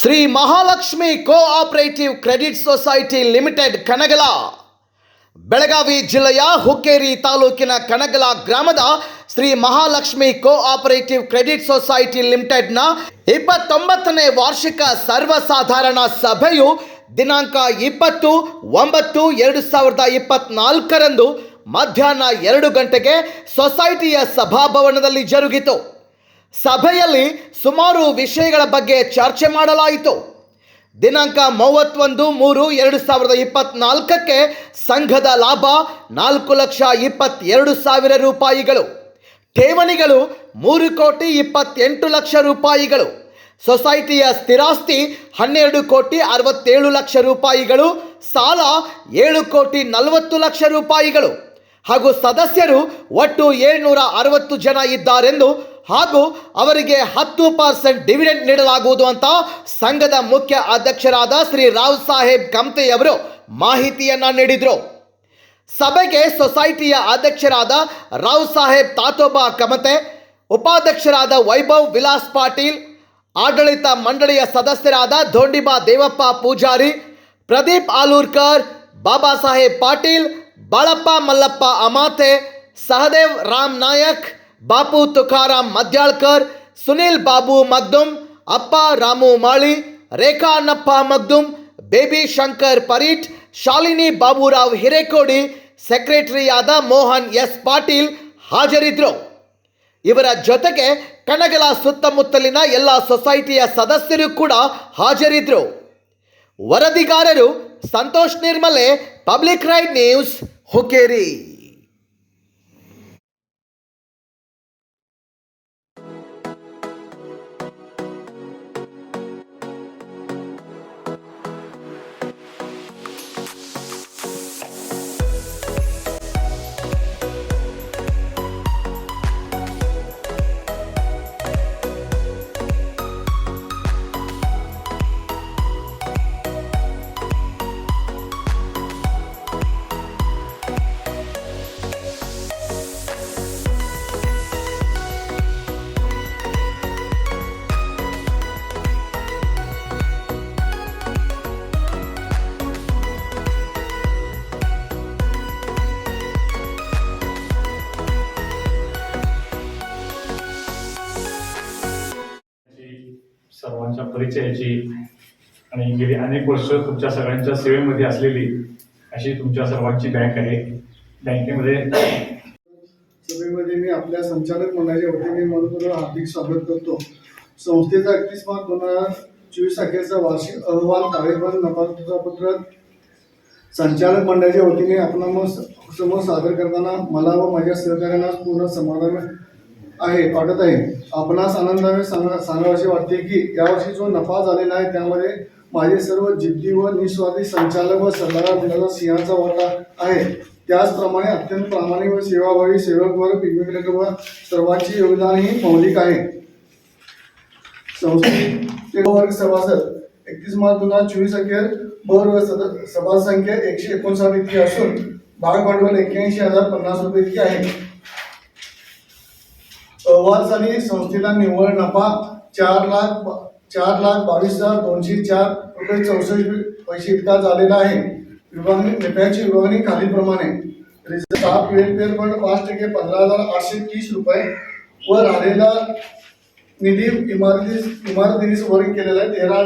Shri Mahalakshmi cooperative credit society limited Kanagala Belagavi ಜಿಲ್ಲೆಯ ಹುಕ್ಕೇರಿ ತಾಲೂಕಿನ ಕನಗಲ ಗ್ರಾಮದ Shri Mahalakshmi cooperative credit society ಲಿಮಿಟೆಡ್ನ ಇಪ್ಪತ್ತೊಂಬತ್ತನೇ ವಾರ್ಷಿಕ ಸರ್ವಸಾಧಾರಣ ಸಭೆಯು ದಿನಾಂಕ ಇಪ್ಪತ್ತು, ಒಂಬತ್ತು, ಎರಡು ಸಾವಿರದ ಇಪ್ಪತ್ನಾಲ್ಕರಂದು ಮಧ್ಯಾಹ್ನ ಎರಡು ಗಂಟೆಗೆ ಸೊಸೈಟಿಯ ಸಭಾಭವನದಲ್ಲಿ ಜರುಗಿತು. ಸಭೆಯಲ್ಲಿ ಸುಮಾರು ವಿಷಯಗಳ ಬಗ್ಗೆ ಚರ್ಚೆ ಮಾಡಲಾಯಿತು. ದಿನಾಂಕ ಮೂವತ್ತೊಂದು ಮೂರು ಎರಡು ಸಾವಿರದ ಇಪ್ಪತ್ನಾಲ್ಕಕ್ಕೆ ಸಂಘದ ಲಾಭ ನಾಲ್ಕು ಲಕ್ಷ ಇಪ್ಪತ್ತೆರಡು ಸಾವಿರ ರೂಪಾಯಿಗಳು. ಠೇವಣಿಗಳು ಮೂರು ಕೋಟಿ ಇಪ್ಪತ್ತೆಂಟು ಲಕ್ಷ ರೂಪಾಯಿಗಳು. ಸೊಸೈಟಿಯ ಸ್ಥಿರಾಸ್ತಿ ಹನ್ನೆರಡು ಕೋಟಿ ಅರವತ್ತೇಳು ಲಕ್ಷ ರೂಪಾಯಿಗಳು. ಸಾಲ ಏಳು ಕೋಟಿ ನಲವತ್ತು ಲಕ್ಷ ರೂಪಾಯಿಗಳು. ಹಾಗೂ ಸದಸ್ಯರು ಒಟ್ಟು ಏಳ್ನೂರ ಅರವತ್ತು ಜನ ಇದ್ದಾರೆಂದು ಹಾಗೂ ಅವರಿಗೆ ಹತ್ತು ಪರ್ಸೆಂಟ್ ಡಿವಿಡೆಂಡ್ ನೀಡಲಾಗುವುದು ಅಂತ ಸಂಘದ ಮುಖ್ಯ ಅಧ್ಯಕ್ಷರಾದ ಶ್ರೀ ರಾವ್ ಸಾಹೇಬ್ ಕಮ್ತೆಯವರು ಮಾಹಿತಿಯನ್ನ ನೀಡಿದರು. ಸಭೆಗೆ ಸೊಸೈಟಿಯ ಅಧ್ಯಕ್ಷರಾದ ರಾವ್ ಸಾಹೇಬ್ ತಾತೋಬಾ ಕಮತೆ ಉಪಾಧ್ಯಕ್ಷರಾದ ವೈಭವ್ ವಿಲಾಸ್ ಪಾಟೀಲ್, ಆಡಳಿತ ಮಂಡಳಿಯ ಸದಸ್ಯರಾದ ಧೋಂಡಿಬಾ ದೇವಪ್ಪ ಪೂಜಾರಿ, ಪ್ರದೀಪ್ ಆಲೂರ್ಕರ್, ಬಾಬಾ ಸಾಹೇಬ್ ಪಾಟೀಲ್, ಬಾಳಪ್ಪ ಮಲ್ಲಪ್ಪ ಅಮಾತೆ, ಸಹದೇವ್ ರಾಮ್ ನಾಯಕ್ ಬಾಪು ತುಕಾರಾಮ್ ಮದ್ಯಾಳ್ಕರ್, ಸುನಿಲ್ ಬಾಬು ಮಗ್ದುಮ್ ಅಪ್ಪ ರಾಮು ಮಾಳಿ, ರೇಖಾ ನಪ್ಪ ಮಗ್ದುಮ್ ಬೇಬಿ ಶಂಕರ್ ಪರೀಟ್, ಶಾಲಿನಿ ಬಾಬುರಾವ್ ಹಿರೇಕೋಡಿ ಸೆಕ್ರೆಟರಿಯಾದ ಮೋಹನ್ ಎಸ್ ಪಾಟೀಲ್ ಹಾಜರಿದ್ದರು ಇವರ ಜೊತೆಗೆ ಕಣಗಲ ಸುತ್ತಮುತ್ತಲಿನ ಎಲ್ಲ ಸೊಸೈಟಿಯ ಸದಸ್ಯರು ಕೂಡ ಹಾಜರಿದ್ದರು ವರದಿಗಾರರು Santosh Nirmale, public right news Hukkeri सर्वांच्या परिचयाची आणि गेली अनेक वर्ष तुमच्या सगळ्यांच्या सेवेमध्ये असलेली अशी तुमच्या सर्वांची बँक आहे. बँकेमध्ये सभेमध्ये मी आपल्या संचालक मंडळाच्या वतीने मनपूर्वक हार्दिक स्वागत करतो. संस्थेचा एकतीस मार्च दोन हजार चोवीस अखेरचा वार्षिक अहवाल कार्यक्रम नफापत्र संचालक मंडळाच्या वतीने आपण समोर सादर करताना मला व माझ्या सहकाऱ्यांना पूर्ण समाधान आहे वाटत आहे. आपणास आनंदाने सांगा सांगावेसे वाटते की यावर्षी जो नफा झालेला आहे त्यामध्ये माझे सर्व जिद्दी व निस्वार्थी संचालक व सल्लागार दिलेला सिंहाचा वाटा आहे. त्याचप्रमाणे अत्यंत प्रामाणिक व सेवाभावी सेवक वर्ग पिकविक व सर्वांचे योगदानही मौलिक आहे. संस्थेचे वर्ग सभासद एकतीस मार्च दोन हजार चोवीस अखेर भर वर्ग सभासंख्या सभासद संख्या एकशे एकोणसाठ इतकी असून भाग भांडवल एक्क्याऐंशी हजार पन्नास रुपये इतकी आहे. अहवालसाली संस्थेला निव्वळ नफा चार लाख चार लाख बावीस हजार दोनशे चार रुपये चौसष्ट पैसे इतका झालेला आहे. विभागणी नफ्याची विभागणी खालीलप्रमाणे. रिझर्व्ह स्टाफ वेलफेअर फंड पाच टक्के पंधरा हजार आठशे तीस रुपये व राहिलेला निधी इमारती इमारतीस वर्ग केलेला आहे. तेरा